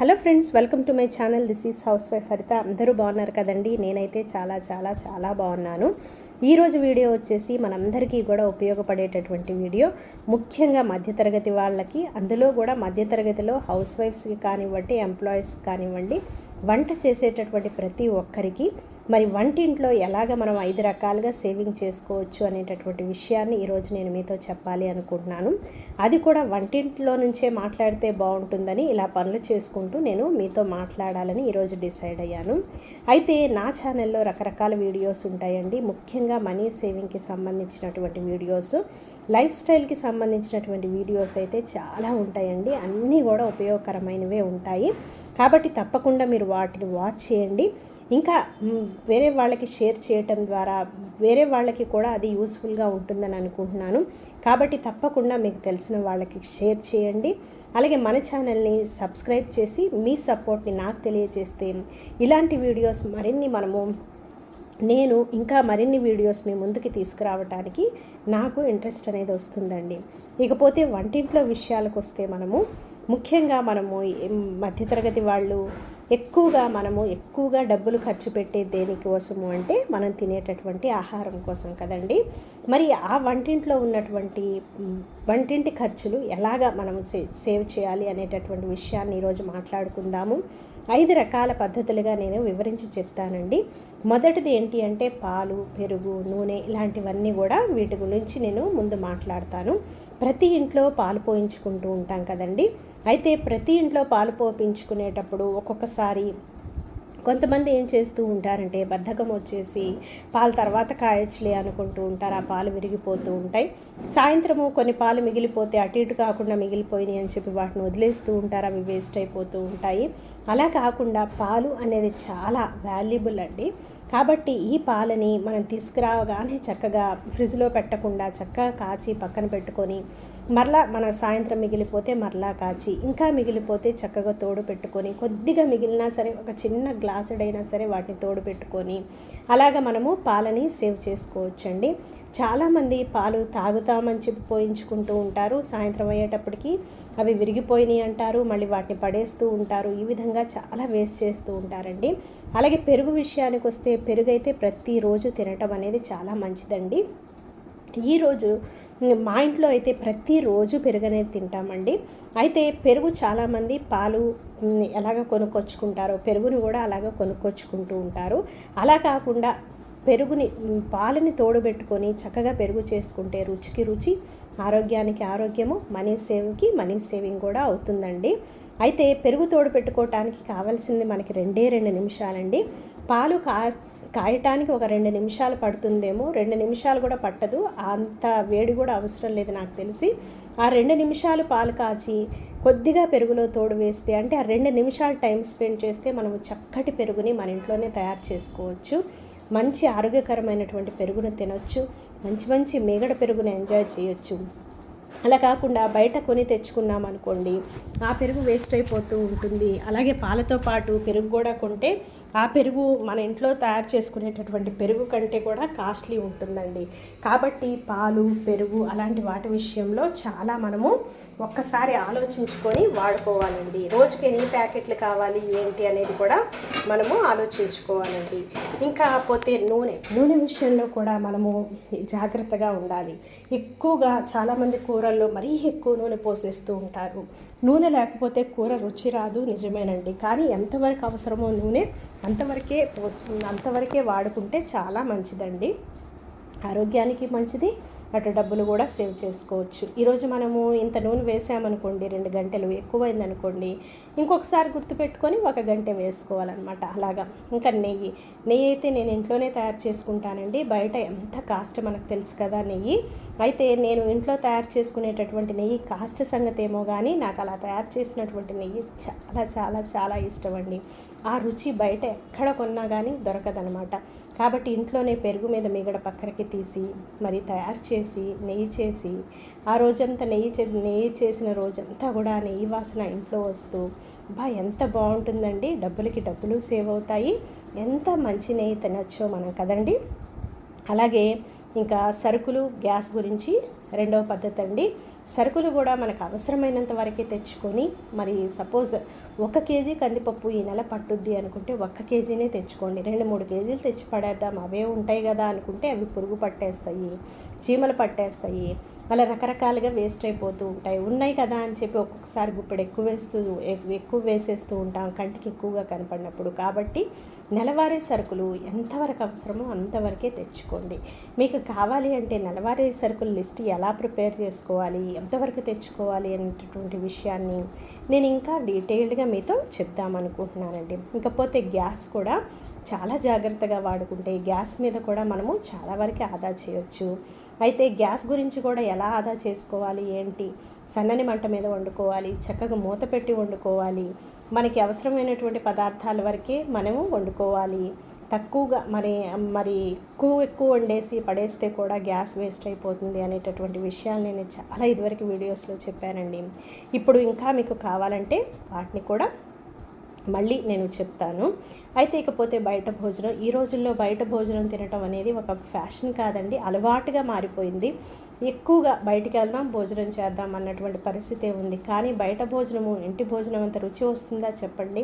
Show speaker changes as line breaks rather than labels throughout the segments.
Hello friends welcome to my channel. This is housewife Haritha. అందరూ బాగున్నారు కదండి? నేనైతే చాలా చాలా చాలా బాగున్నాను. ఈరోజు వీడియో వచ్చేసి మనందరికీ కూడా ఉపయోగపడేటటువంటి వీడియో. ముఖ్యంగా మధ్యతరగతి వాళ్ళకి అందులో కూడా మధ్యతరగతిలో హౌస్ వైఫ్స్కి కానివ్వండి ఎంప్లాయీస్ కానివ్వండి వంట చేసేటటువంటి ప్రతి ఒక్కరికి మరి వంటింట్లో ఎలాగ మనం ఐదు రకాలుగా సేవింగ్ చేసుకోవచ్చు అనేటటువంటి విషయాన్ని ఈరోజు నేను మీతో చెప్పాలి అనుకుంటున్నాను. అది కూడా వంటింట్లో నుంచే మాట్లాడితే బాగుంటుందని ఇలా పనులు చేసుకుంటూ నేను మీతో మాట్లాడాలని ఈరోజు డిసైడ్ అయ్యాను. అయితే నా ఛానల్లో రకరకాల వీడియోస్ ఉంటాయండి. ముఖ్యంగా మనీ సేవింగ్కి సంబంధించినటువంటి వీడియోస్ లైఫ్ స్టైల్కి సంబంధించినటువంటి వీడియోస్ అయితే చాలా ఉంటాయండి. అన్నీ కూడా ఉపయోగకరమైనవే ఉంటాయి. కాబట్టి తప్పకుండా మీరు వాటిని వాచ్ చేయండి. ఇంకా వేరే వాళ్ళకి షేర్ చేయటం ద్వారా వేరే వాళ్ళకి కూడా అది యూస్ఫుల్గా ఉంటుందని అనుకుంటున్నాను. కాబట్టి తప్పకుండా మీకు తెలిసిన వాళ్ళకి షేర్ చేయండి. అలాగే మన ఛానల్ని సబ్స్క్రైబ్ చేసి మీ సపోర్ట్ని నాకు తెలియజేస్తే ఇలాంటి వీడియోస్ మరిన్ని మనము నేను ఇంకా మరిన్ని వీడియోస్ మీ ముందుకి తీసుకురావడానికి నాకు ఇంట్రెస్ట్ అనేది వస్తుందండి. ఇకపోతే వంటింట్లో విషయాలకు వస్తే మనము ముఖ్యంగా మనము మధ్యతరగతి వాళ్ళు ఎక్కువగా మనము ఎక్కువగా డబ్బులు ఖర్చు పెట్టే దేనికోసము అంటే మనం తినేటటువంటి ఆహారం కోసం కదండి. మరి ఆ వంటింట్లో ఉన్నటువంటి వంటింటి ఖర్చులు ఎలాగా మనం సే సేవ్ చేయాలి అనేటటువంటి విషయాన్ని ఈరోజు మాట్లాడుకుందాము. ఐదు రకాల పద్ధతులుగా నేను వివరించి చెప్తానండి. మొదటిది ఏంటి అంటే పాలు పెరుగు నూనె ఇలాంటివన్నీ కూడా వీటి గురించి నేను ముందు మాట్లాడతాను. ప్రతి ఇంట్లో పాలు పోయించుకుంటూ ఉంటాం కదండి. అయితే ప్రతి ఇంట్లో పాలు పోపించుకునేటప్పుడు ఒక్కొక్కసారి కొంతమంది ఏం చేస్తూ ఉంటారంటే బద్ధకం వచ్చేసి పాలు తర్వాత కాయచ్చులే అనుకుంటూ ఉంటారు. ఆ పాలు విరిగిపోతూ ఉంటాయి. సాయంత్రము కొన్ని పాలు మిగిలిపోతే అటు ఇటు కాకుండా మిగిలిపోయినాయి అని చెప్పి వాటిని వదిలేస్తూ ఉంటారు. అవి వేస్ట్ అయిపోతూ ఉంటాయి. అలా కాకుండా పాలు అనేది చాలా వాల్యుబుల్ అండి. కాబట్టి ఈ పాలని మనం తీసుకురావగానే చక్కగా ఫ్రిడ్జ్లో పెట్టకుండా చక్కగా కాచి పక్కన పెట్టుకొని మరలా మన సాయంత్రం మిగిలిపోతే మరలా కాచి ఇంకా మిగిలిపోతే చక్కగా తోడు పెట్టుకొని కొద్దిగా మిగిలినా సరే ఒక చిన్న గ్లాసుడైనా సరే వాటిని తోడు పెట్టుకొని అలాగ మనము పాలని సేవ్ చేసుకోవచ్చండి. చాలామంది పాలు తాగుతామని చెప్పి పోయించుకుంటూ ఉంటారు. సాయంత్రం అయ్యేటప్పటికి అవి విరిగిపోయినాయి అంటారు మళ్ళీ వాటిని పడేస్తూ ఉంటారు. ఈ విధంగా చాలా వేస్ట్ చేస్తూ ఉంటారండి. అలాగే పెరుగు విషయానికి వస్తే పెరుగు అయితే ప్రతిరోజు తినటం అనేది చాలా మంచిదండి. ఈరోజు మా ఇంట్లో అయితే ప్రతిరోజు పెరుగు తింటామండి. అయితే పెరుగు చాలామంది పాలు ఎలాగ కొనుక్కొచ్చుకుంటారో పెరుగుని కూడా అలాగ కొనుక్కొచ్చుకుంటూ ఉంటారు. అలా కాకుండా పెరుగుని పాలని తోడుబెట్టుకొని చక్కగా పెరుగు చేసుకుంటే రుచికి రుచి ఆరోగ్యానికి ఆరోగ్యము మనీ సేవింగ్కి మనీ సేవింగ్ కూడా అవుతుందండి. అయితే పెరుగు తోడు పెట్టుకోవటానికి కావాల్సింది మనకి రెండే రెండు నిమిషాలండి. పాలు కా కాయటానికి ఒక రెండు నిమిషాలు పడుతుందేమో రెండు నిమిషాలు కూడా పట్టదు. అంత వేడి కూడా అవసరం లేదు నాకు తెలిసి. ఆ రెండు నిమిషాలు పాలు కాచి కొద్దిగా పెరుగులో తోడు వేస్తే అంటే ఆ రెండు నిమిషాలు టైం స్పెండ్ చేస్తే మనం చక్కటి పెరుగుని మన ఇంట్లోనే తయారు చేసుకోవచ్చు. మంచి ఆరోగ్యకరమైనటువంటి పెరుగును తినొచ్చు. మంచి మంచి మేగడ పెరుగును ఎంజాయ్ చేయొచ్చు. అలా కాకుండా బయట కొని తెచ్చుకున్నాం అనుకోండి ఆ పెరుగు వేస్ట్ అయిపోతూ ఉంటుంది. అలాగే పాలతో పాటు పెరుగు కూడా కొంటే ఆ పెరుగు మన ఇంట్లో తయారు చేసుకునేటటువంటి పెరుగు కంటే కూడా కాస్ట్లీ ఉంటుందండి. కాబట్టి పాలు పెరుగు అలాంటి వాటి విషయంలో చాలా మనము ఒక్కసారి ఆలోచించుకొని వాడుకోవాలండి. రోజుకి ఎన్ని ప్యాకెట్లు కావాలి ఏంటి అనేది కూడా మనము ఆలోచించుకోవాలండి. ఇంకా పోతే నూనె. నూనె విషయంలో కూడా మనము జాగ్రత్తగా ఉండాలి. ఎక్కువగా చాలామంది కూరల్లో మరీ ఎక్కువ నూనె పోసేస్తూ ఉంటారు. నూనె లేకపోతే కూర రుచి రాదు నిజమేనండి. కానీ ఎంతవరకు అవసరమో నూనె అంతవరకే పోసు అంతవరకే వాడుకుంటే చాలా మంచిదండి. ఆరోగ్యానికి మంచిది. అటు డబ్బులు కూడా సేవ్ చేసుకోవచ్చు. ఈరోజు మనము ఇంత నూనె వేసామనుకోండి రెండు గంటలు ఎక్కువైందనుకోండి ఇంకొకసారి గుర్తుపెట్టుకొని ఒక గంట వేసుకోవాలన్నమాట. అలాగా. ఇంకా నెయ్యి. నెయ్యి అయితే నేను ఇంట్లోనే తయారు చేసుకుంటానండి. బయట ఎంత కాస్ట్ మనకు తెలుసు కదా నెయ్యి. అయితే నేను ఇంట్లో తయారు చేసుకునేటటువంటి నెయ్యి కాస్ట్ సంగతి ఏమో కానీ నాకు అలా తయారు చేసినటువంటి నెయ్యి చాలా చాలా చాలా ఇష్టం అండి ఆ రుచి బయట ఎక్కడ కొన్నా కానీ దొరకదనమాట కాబట్టి ఇంట్లోనే పెరుగు మీద మిగడ పక్కనకి తీసి మరి తయారు చేసి నెయ్యి చేసి ఆ రోజంతా నెయ్యి చే నెయ్యి చేసిన రోజంతా కూడా నెయ్యి వాసన ఇంట్లో వస్తూ బా ఎంత బాగుంటుందండి. డబ్బులకి డబ్బులు సేవ్ అవుతాయి. ఎంత మంచి నెయ్యి తినొచ్చో మనం కదండి. అలాగే ఇంకా సరుకులు గ్యాస్ గురించి రెండవ పద్ధతి అండి. సరుకులు కూడా మనకు అవసరమైనంత వరకే తెచ్చుకొని మరి సపోజ్ ఒక కేజీ కందిపప్పు ఈ నెల పట్టుద్ది అనుకుంటే ఒక్క కేజీనే తెచ్చుకోండి. రెండు మూడు కేజీలు తెచ్చి పడేద్దాం. అవే ఉంటాయి కదా అనుకుంటే అవి పురుగు పట్టేస్తాయి చీమలు పట్టేస్తాయి అలా రకరకాలుగా వేస్ట్ అయిపోతూ ఉంటాయి. ఉన్నాయి కదా అని చెప్పి ఒక్కొక్కసారి గుప్పెడు ఎక్కువ వేస్తూ ఎక్కువ వేసేస్తూ ఉంటాం. కంటికి ఎక్కువగా కనపడినప్పుడు. కాబట్టి నెలవారీ సరుకులు ఎంతవరకు అవసరమో అంతవరకే తెచ్చుకోండి. మీకు కావాలి అంటే నెలవారీ సరుకుల లిస్ట్ ఎలా ప్రిపేర్ చేసుకోవాలి? ఎంతవరకు తెచ్చుకోవాలి అనేటటువంటి విషయాన్ని నేను ఇంకా డీటెయిల్డ్గా మీతో చెప్దామనుకుంటున్నానండి. ఇకపోతే గ్యాస్ కూడా చాలా జాగ్రత్తగా వాడుకుంటే గ్యాస్ మీద కూడా మనము చాలా వరకు ఆదా చేయొచ్చు. అయితే గ్యాస్ గురించి కూడా ఎలా ఆదా చేసుకోవాలి ఏంటి? సన్నని మంట మీద వండుకోవాలి చక్కగా మూత పెట్టి వండుకోవాలి మనకి అవసరమైనటువంటి పదార్థాల వరకే మనము వండుకోవాలి. తక్కువగా మరి మరి ఎక్కువ ఎక్కువ వండేసి పడేస్తే కూడా గ్యాస్ వేస్ట్ అయిపోతుంది అనేటటువంటి విషయాలు నేను చాలా ఇదివరకు వీడియోస్లో చెప్పానండి. ఇప్పుడు ఇంకా మీకు కావాలంటే వాటిని కూడా మళ్ళీ నేను చెప్తాను. అయితే ఇకపోతే బయట భోజనం ఈ రోజుల్లో బయట భోజనం తినటం అనేది ఒక ఫ్యాషన్ కాదండి అలవాటుగా మారిపోయింది. ఎక్కువగా బయటికి వెళ్దాం భోజనం చేద్దాం అన్నటువంటి పరిస్థితి ఉంది. కానీ బయట భోజనము ఇంటి భోజనం అంత రుచి వస్తుందా చెప్పండి?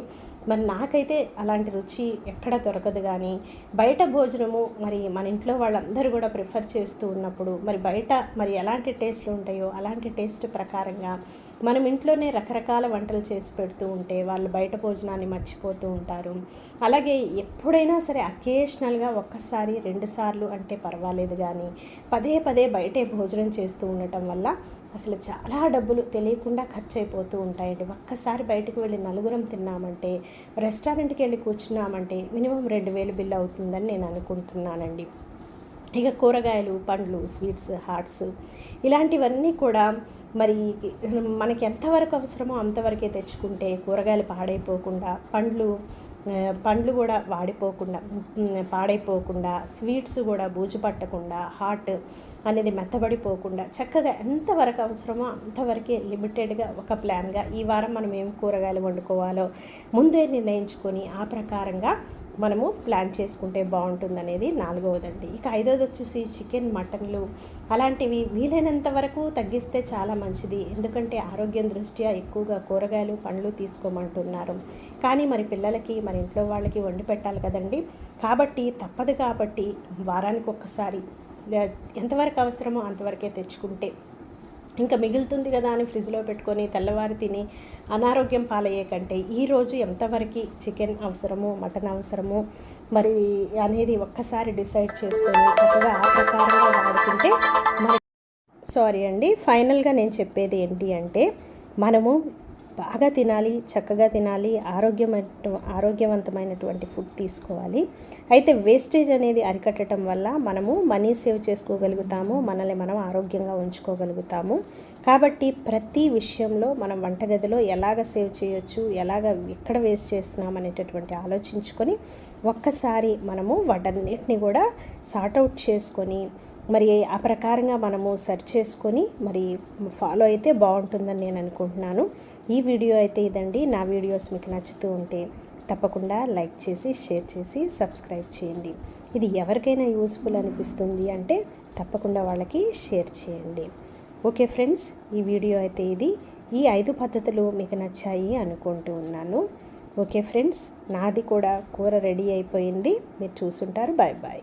మరి నాకైతే అలాంటి రుచి ఎక్కడ దొరకదు కానీ బయట భోజనము మరి మన ఇంట్లో వాళ్ళందరూ కూడా ప్రిఫర్ చేస్తూ ఉన్నప్పుడు మరి బయట మరి ఎలాంటి టేస్ట్లు ఉంటాయో అలాంటి టేస్ట్ ప్రకారంగా మనం ఇంట్లోనే రకరకాల వంటలు చేసి పెడుతూ ఉంటే వాళ్ళు బయట భోజనాన్ని మర్చిపోతూ ఉంటారు. అలాగే ఎప్పుడైనా సరే అకేషనల్గా ఒక్కసారి రెండుసార్లు అంటే పర్వాలేదు కానీ పదే పదే బయటే భోజనం చేస్తూ ఉండటం వల్ల అసలు చాలా డబ్బులు తెలియకుండా ఖర్చు అయిపోతూ ఉంటాయండి. ఒక్కసారి బయటకు వెళ్ళి నలుగురం తిన్నామంటే రెస్టారెంట్కి వెళ్ళి కూర్చున్నామంటే మినిమం రెండు వేలు బిల్ అవుతుందని నేను అనుకుంటున్నానండి. ఇక కూరగాయలు పండ్లు స్వీట్స్ హాట్స్ ఇలాంటివన్నీ కూడా మరి మనకి ఎంతవరకు అవసరమో అంతవరకే తెచ్చుకుంటే కూరగాయలు పాడైపోకుండా పండ్లు పండ్లు కూడా వాడిపోకుండా పాడైపోకుండా స్వీట్స్ కూడా బూజు పట్టకుండా హార్ట్ అనేది మెత్తబడిపోకుండా చక్కగా ఎంతవరకు అవసరమో అంతవరకే లిమిటెడ్గా ఒక ప్లాన్గా ఈ వారం మనం ఏం కూరగాయలు వండుకోవాలో ముందే నిర్ణయించుకొని ఆ ప్రకారంగా మనము ప్లాన్ చేసుకుంటే బాగుంటుందనేది నాలుగవదండి. ఇక ఐదవది వచ్చేసి చికెన్ మటన్లు అలాంటివి వీలైనంత వరకు తగ్గిస్తే చాలా మంచిది. ఎందుకంటే ఆరోగ్యం దృష్ట్యా ఎక్కువగా కూరగాయలు పండ్లు తీసుకోమంటున్నారు. కానీ మరి పిల్లలకి మరి ఇంట్లో వాళ్ళకి వండి పెట్టాలి కదండి. కాబట్టి తప్పదు కాబట్టి వారానికి ఒక్కసారి ఎంతవరకు అవసరమో అంతవరకే తెచ్చుకుంటే. ఇంకా మిగులుతుంది కదా అని ఫ్రిడ్జ్లో పెట్టుకొని తెల్లవారి తిని అనారోగ్యం పాలయ్యే కంటే ఈరోజు ఎంతవరకు చికెన్ అవసరము మటన్ అవసరము మరి అనేది ఒక్కసారి డిసైడ్ చేసుకొని చక్కగా ఆ ప్రకారంగా వాడుకుంటే సారీ అండి ఫైనల్గా నేను చెప్పేది ఏంటి అంటే మనము బాగా తినాలి చక్కగా తినాలి ఆరోగ్యమైన ఆరోగ్యవంతమైనటువంటి ఫుడ్ తీసుకోవాలి. అయితే వేస్టేజ్ అనేది అరికట్టడం వల్ల మనము మనీ సేవ్ చేసుకోగలుగుతాము మనల్ని మనం ఆరోగ్యంగా ఉంచుకోగలుగుతాము. కాబట్టి ప్రతి విషయంలో మనం వంటగదిలో ఎలాగ సేవ్ చేయొచ్చు ఎలాగ ఎక్కడ వేస్ట్ చేస్తున్నాం అనేటటువంటి ఆలోచించుకొని ఒక్కసారి మనము వాటన్నిటిని కూడా సార్ట్అవుట్ చేసుకొని మరి ఆ ప్రకారంగా మనము సెర్చ్ చేసుకొని మరి ఫాలో అయితే బాగుంటుందని నేను అనుకుంటున్నాను. ఈ వీడియో అయితే ఇదండి. నా వీడియోస్ మీకు నచ్చుతూ ఉంటే తప్పకుండా లైక్ చేసి షేర్ చేసి సబ్స్క్రైబ్ చేయండి. ఇది ఎవరికైనా యూస్ఫుల్ అనిపిస్తుంది అంటే తప్పకుండా వాళ్ళకి షేర్ చేయండి. ఓకే ఫ్రెండ్స్ ఈ వీడియో అయితే ఇది. ఈ ఐదు పద్ధతులు మీకు నచ్చాయి అనుకుంటూ ఉన్నాను. ఓకే ఫ్రెండ్స్ నాది కూడా కూర రెడీ అయిపోయింది. మీరు చూసుంటారు. Bye bye.